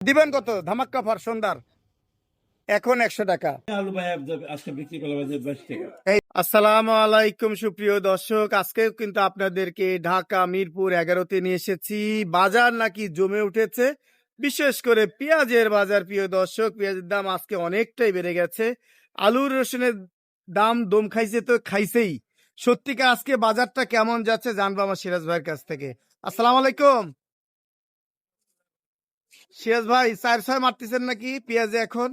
দিবেন কত? ধামাক্কা ফর সন্ধ্যার। এখন একশো টাকা। আলু ভাই আজকে বিক্রি করলাম বাইশ টাকা। এই আসসালামু আলাইকুম সুপ্রিয় দর্শক আজকে কিন্তু আপনাদেরকে ঢাকা মিরপুর এগারোতে নিয়ে এসেছি। বাজার নাকি জমে উঠেছে। বিশেষ করে পেঁয়াজের বাজার প্রিয় দর্শক পেঁয়াজের দাম আজকে অনেকটাই বেড়ে গেছে। আলুর রসুনের দাম দম খাইছে তো খাইছেই। সত্যিকার আজকে বাজারটা কেমন যাচ্ছে জানব আমার সিরাজ ভাইয়ের কাছ থেকে। আসসালামু আলাইকুম। সিরাজ ভাই, চার ছয় মারতেছেন নাকি পেঁয়াজে এখন?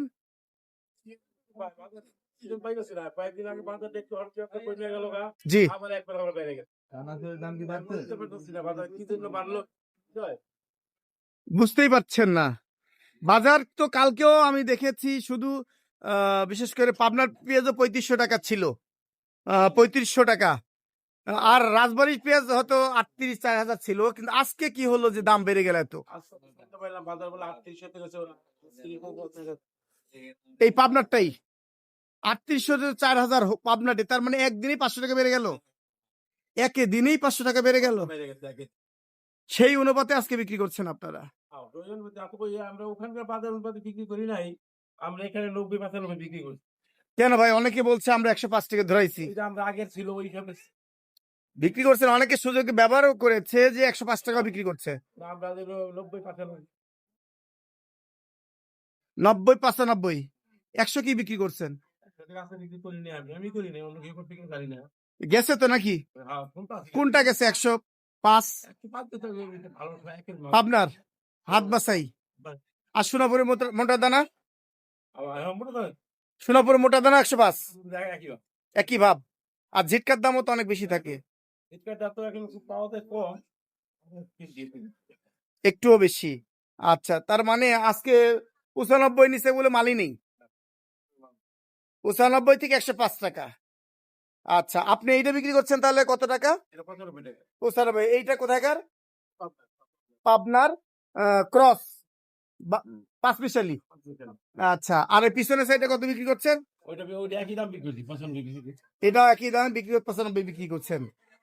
জি। বুঝতেই পারছেন না। বাজার তো কালকেও আমি দেখেছি শুধু বিশেষ করে পাবনার পেঁয়াজও পঁয়ত্রিশশো টাকা ছিল। পঁয়ত্রিশশো টাকা। আর রাজবাড়ির পেঁয়াজ হয়তো আটত্রিশ, চার হাজার ছিল, কিন্তু আজকে কি হলো যে দাম বেড়ে গেল এত? এই পাবনারটাই। আটত্রিশশো চার হাজার পাবনাটে তার মানে একদিনেই পাঁচশো টাকা বেড়ে গেল। একে দিনেই পাঁচশো টাকা বেড়ে গেল। সেই অনুপাতে আজকে বিক্রি করছেন আপনারা। ওখানকার অনুপাতে বিক্রি করি নাই আমরা নব্বই বিক্রি করি কেন ভাই, অনেকে বলছে আমরা একশো পাঁচ টাকা ধরাইছি। আমরা আগের ছিল, ওই বিক্রি করছেন অনেকে সুযোগ ব্যবহারও করেছে যে একশো পাঁচ টাকা বিক্রি করছে। নব্বই পঁচানব্বই। নব্বই পাঁচানব্বই? একশো কি বিক্রি করছেন? গেছে তো নাকি? হ্যাঁ কোনটা গেছে? একশো পাঁচ। আপনার হাত বাসাই আর সোনাপুরের মোটা- দানা? সোনাপুরের মোটা দানা একশো পাঁচ। একই ভাব। আর ঝিটকার দামও তো অনেক বেশি থাকে। একটুও বেশি। আচ্ছা তার মানে আজকে পঁচানব্বই নিচে বলে মালই নেই? পঁচানব্বই থেকে একশো পাঁচ টাকা। আচ্ছা আপনি এইটা বিক্রি করছেন তাহলে কত টাকা? পঁচানব্বই এইটা কোথাকার পাবনার। ক্রস পাঁচ মিশালি আচ্ছা আর এই পিছনের সাইডে কত বিক্রি করছেন? ওইটা একই দাম বিক্রি করছি পঁচানব্বই বিক্রি করছি এটা একই দাম বিক্রি পঁচানব্বই বিক্রি করছেন।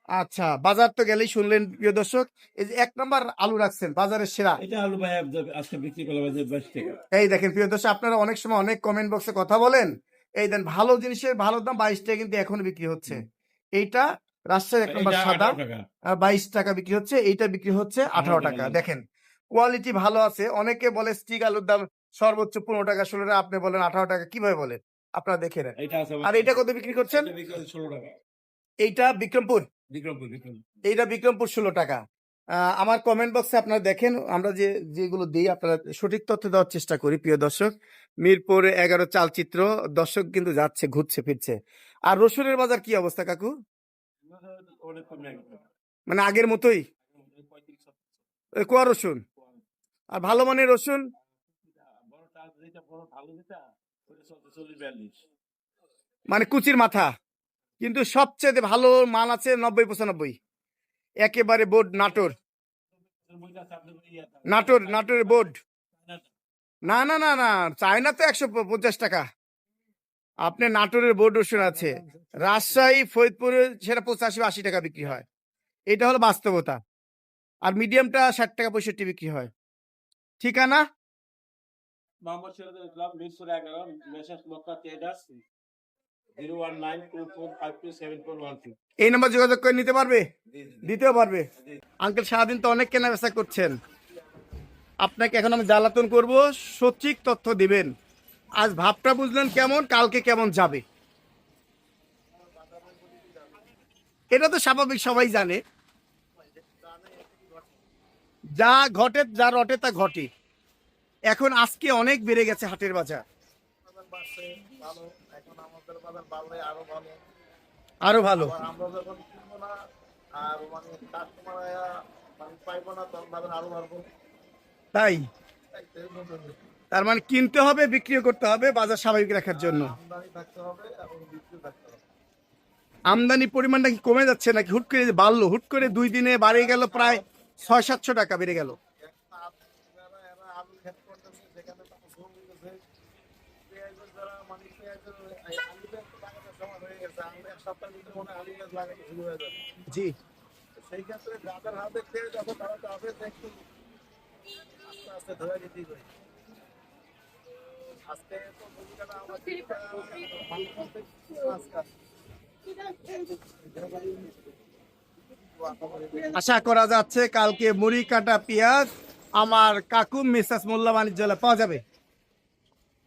আচ্ছা বাজার তো গেলেই শুনলেন প্রিয় দর্শক। এই যে এক নম্বর আলু রাখছেন বাজারের সেরা। এটা আলু ভাই আজকে বিক্রি করলাম বাইশ টাকা। এই দেখেন প্রিয় দর্শক আপনারা অনেক সময় অনেক কমেন্ট বক্সে কথা বলেন। এই দেন ভালো জিনিসের ভালো দাম বাইশ টাকা কিন্তু এখন বিক্রি হচ্ছে। এইটা রাজশাহী এক নম্বর সাদা 18 টাকা বাইশ টাকা বিক্রি হচ্ছে এইটা বিক্রি হচ্ছে আঠারো টাকা দেখেন কোয়ালিটি ভালো আছে। অনেকে বলে স্টিক আলুর দাম সর্বোচ্চ পনেরো টাকা ষোলো টাকা। আপনি বলেন আঠারো টাকা কীভাবে বলেন? আপনারা দেখে নেন। আর এটা কত বিক্রি করছেন? এটা বিক্রি করছি ষোলো টাকা। এইটা বিক্রমপুর। এইটা বিক্রমপুর ষোলো টাকা। আমার কমেন্ট বক্সে আপনারা দেখেন আমরা যে যেগুলো দিই আপনারা সঠিক তথ্য দেওয়ার চেষ্টা করি প্রিয় দর্শক। মিরপুর এগারো চালচিত্র দর্শক কিন্তু যাচ্ছে ঘুরছে ফিরছে। আর রসুনের বাজার কি অবস্থা কাকু? মানে আগের মতোই? কোয়া রসুন? আর ভালো মানের রসুন? বড়টা যেটা বড় ভালো যেটা ওটা চলছে চল্লিশ বিয়াল্লিশ। মানে কুচির মাথা? কিন্তু সবচেয়ে ভালো মাল আছে নব্বই পঁচানব্বই। একেবারে বোর্ড নাটোর। নাটোর নাটোরের বোর্ড। না না না না চায়না তো একশো পঞ্চাশ টাকা। আপনি নাটোরের বোর্ড রসুন আছে। রাজশাহী, ফরিদপুরে সেটা পঁচাশি, আশি টাকা বিক্রি হয়। এটা হলো বাস্তবতা। আর মিডিয়ামটা ষাট টাকা, পঁয়ষট্টি বিক্রি হয়। ঠিকানা? Mohammad zero one nine two four five two seven four one two এই নাম্বার যোগাযোগ করে নিতে পারবে? দিতেও পারবে? আঙ্কেল সারাদিন তো অনেক কেনা বেচা করছেন। আপনাকে এখন আমি জ্বালাতন করব সঠিক তথ্য দিবেন। আজ ভাবটা বুঝলেন কেমন কালকে কেমন যাবে? এটা তো স্বাভাবিক সবাই জানে। যা ঘটে যা রটে তা ঘটে। এখন আজকে অনেক বেড়ে গেছে হাটের বাজার। ভালো। এখন আমাদের বাজার বাড়লে আরও ভালো। আরও ভালো। আমরা যখন কিনবো না আর মানে কাস্টমার মানে পাইবো না তখন বাজার আরও বাড়বো। তাই। তার মানে কিনতে হবে বিক্রিও করতে হবে বাজার স্বাভাবিক রাখার জন্য। আমদানি পরিমাণটা কি কমে যাচ্ছে নাকি হুট করে বাড়লো? হুট করে দুই দিনে বাড়ে গেল প্রায় ছয় সাতশো টাকা বেড়ে গেল এখন আলু যারা এরা আলু ক্ষেত করতেছে সেখানে তারা শ্রম দিতেছে পেঁয়াজের যারা মানে পেঁয়াজের এই আলু গাছ লাগানোর সময় হয়ে গেছে আলু এক সপ্তাহের ভিতরে মনে হয় আলু গাছ লাগানো শুরু হয়ে যাবে জি। সেই ক্ষেত্রে যাদের হাতে যখন তারা তো একটু আস্তে আস্তে ধরে ভালো করতে আজকাল আশা করা যাচ্ছে কালকে মুড়ি কাটা পেঁয়াজ আমার কাকু মিসাস মোল্লা বাণিজ্যালয় পাওয়া যাবে।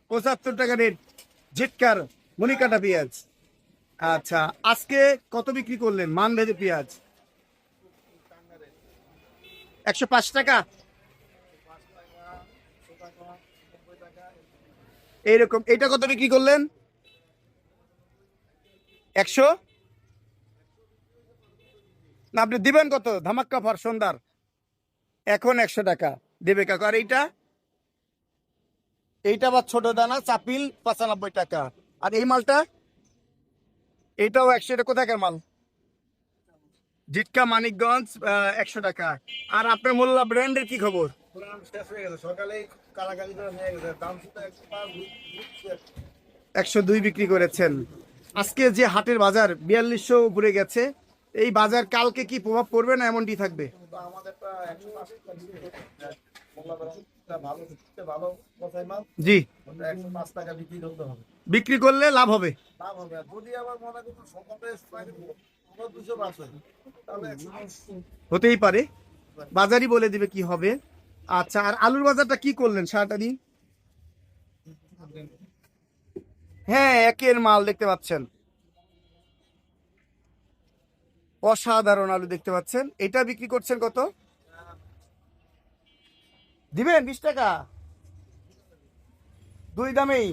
পঁচাত্তর টাকা রেট, ঝিটকার মুড়ি কাটা পেঁয়াজ। আচ্ছা আজকে কত বিক্রি করলেন? মান ভেদে পেঁয়াজ। একশো পাঁচ টাকা? এইরকম এটা কত বিক্রি করলেন? একশো? না, আপনি দিবেন কত? ধামাক্কা ফর সন্ধ্যার। এখন একশো টাকা। দেবে কাকু, আর এইটা? এইটা আবার ছোট দানা চাপিল পঁচানব্বই টাকা। আর এই মালটা? এইটাও একশো, এটা কোথাকার মাল? জিটকা মানিকগঞ্জ একশো টাকা। আর আপনার মোল্লা ব্র্যান্ডের কি খবর? একশো দুই বিক্রি করেছেন। আজকে যে হাটের বাজার বিয়াল্লিশশো উপরে গেছে, এই বাজার কালকে কি প্রভাব পড়বে না এমনটি থাকবে? ভালো ভালো মাল জি। টাকা বিক্রি করতে হবে। বিক্রি করলে লাভ হবে। লাভ যদি আবার মনে হতেই পারে। বাজারই বলে দিবে কি হবে। আচ্ছা আর আলুর বাজারটা কি করলেন সারাটা দিন? হ্যাঁ একের মাল দেখতে পাচ্ছেন। অসাধারণ আলু দেখতে পাচ্ছেন। এটা বিক্রি করছেন কত? দিবেন বিশ টাকা? দুই দামেই।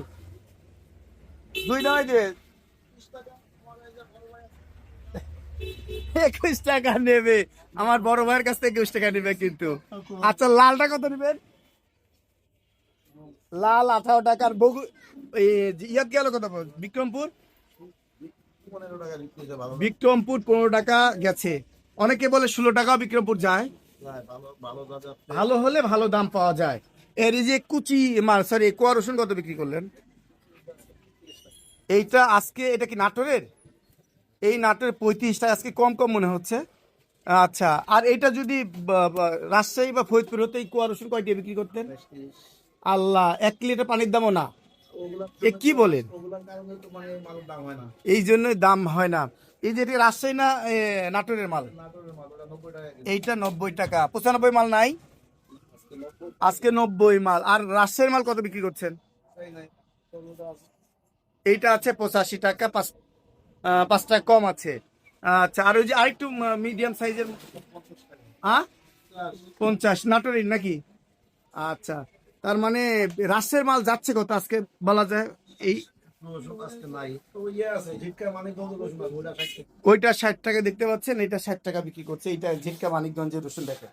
দুই দামে দিবে একুশ টাকা নেবে। আমার বড় ভাইয়ের কাছ থেকে একুশ টাকা নেবে কিন্তু। আচ্ছা লালটা কত নেবেন? লাল আঠারো টাকার বগু ইয়াত গেল কত বিক্রমপুর? বিক্রমপুর পনেরো টাকা গেছে। অনেকে বলে ষোলো টাকাও বিক্রমপুর যায়, ভালো হলে ভালো দাম পাওয়া যায়। এর এই যে কুচি মাল সরি কোয়া রসুন কত বিক্রি করলেন? এইটা আজকে এটা কি নাটোরের? এই নাটোরের পঁয়ত্রিশ টাকা আজকে কম কম মনে হচ্ছে। আচ্ছা আর এটা যদি রাজশাহী বা ফরিদপুর হতে এই কোয়া রসুন কয়টি বিক্রি করতেন? আল্লাহ এক লিটার পানির দামও না। এ কি বলেন? মানে এই জন্যই দাম হয় না। এই যে এটা রাজশাহী না নাটোরের মাল? এইটা নব্বই টাকা। পঁচানব্বই মাল নাই? আজকে নব্বই মাল। আর রাজশাহীর মাল কত বিক্রি করছেন? এইটা আছে পঁচাশি টাকা, পাঁচ পাঁচ টাকা কম আছে। আচ্ছা আর ওই যে আরেকটু মিডিয়াম সাইজের হ্যাঁ পঞ্চাশ, নাটোরের নাকি? আচ্ছা তার মানে রাজশাহীর মাল যাচ্ছে কত আজকে বলা যায়? এই ওইটা ষাট টাকা দেখতে পাচ্ছেন, এটা ষাট টাকা বিক্রি করছে। এইটা ঝিটকা মানিকগঞ্জের রসুন দেখেন।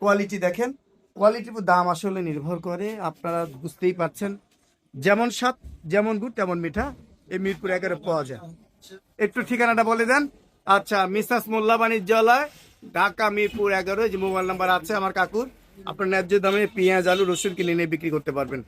কোয়ালিটি দেখেন। কোয়ালিটির দাম আসলে নির্ভর করে, আপনারা বুঝতেই পারছেন। যেমন স্বাদ, যেমন গুড়, তেমন মিঠা, এই মিরপুর এগারো পাওয়া যায়। একটু ঠিকানাটা বলে দেন। আচ্ছা মিসাস মোল্লা বাণিজ্যালয়, ঢাকা মিরপুর এগারো যে মোবাইল নাম্বার আছে আমার কাকুর। আপনার ন্যায্য দামে পেঁয়াজ, আলু, রসুন কিনে নিয়ে বিক্রি করতে পারবেন।